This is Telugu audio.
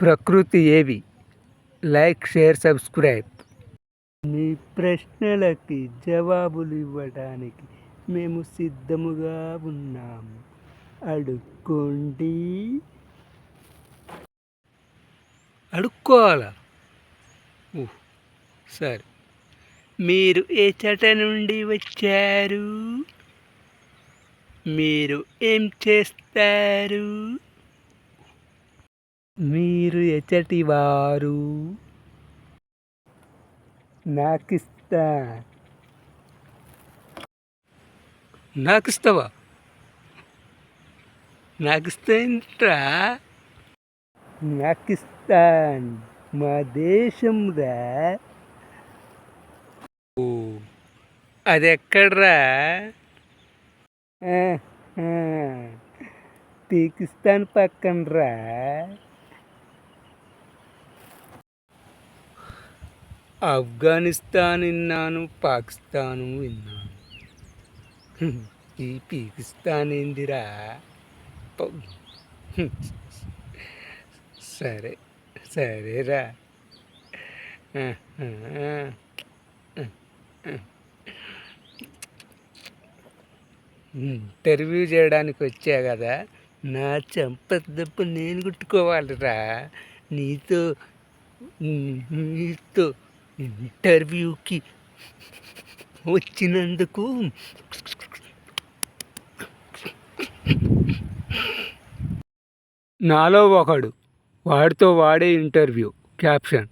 ప్రకృతి ఏవి? Like share subscribe. మీ ప్రశ్నలకి జవాబులు ఇవ్వడానికి మేము సిద్ధముగా ఉన్నాము అడుక్కోండి. అడుక్కోవాలా? సరే. మీరు ఏ చట నుండి వచ్చారు? మీరు ఏం చేస్తారు? మీరు ఎచటి వారు నాకిస్తా నాకిస్తావా నాకిస్తా నాకిస్తాన్ మా దేశంరా. ఓ అది ఎక్కడ్రా పాకిస్తాన్ పక్కనరా. ఆఫ్ఘనిస్తాన్ విన్నాను పాకిస్తాను విన్నాను. ఈ పాకిస్తాన్ ఏందిరా? సరే సరేరా. ఇంటర్వ్యూ చేయడానికి వచ్చా కదా? నా చెంపదెబ్బ నేను కుట్టుకోవాలిరా నీతో నీతో ఇంటర్వ్యూకి వచ్చినందుకు నాలో ఒకడు. వాడితో వాడే ఇంటర్వ్యూ. క్యాప్షన్.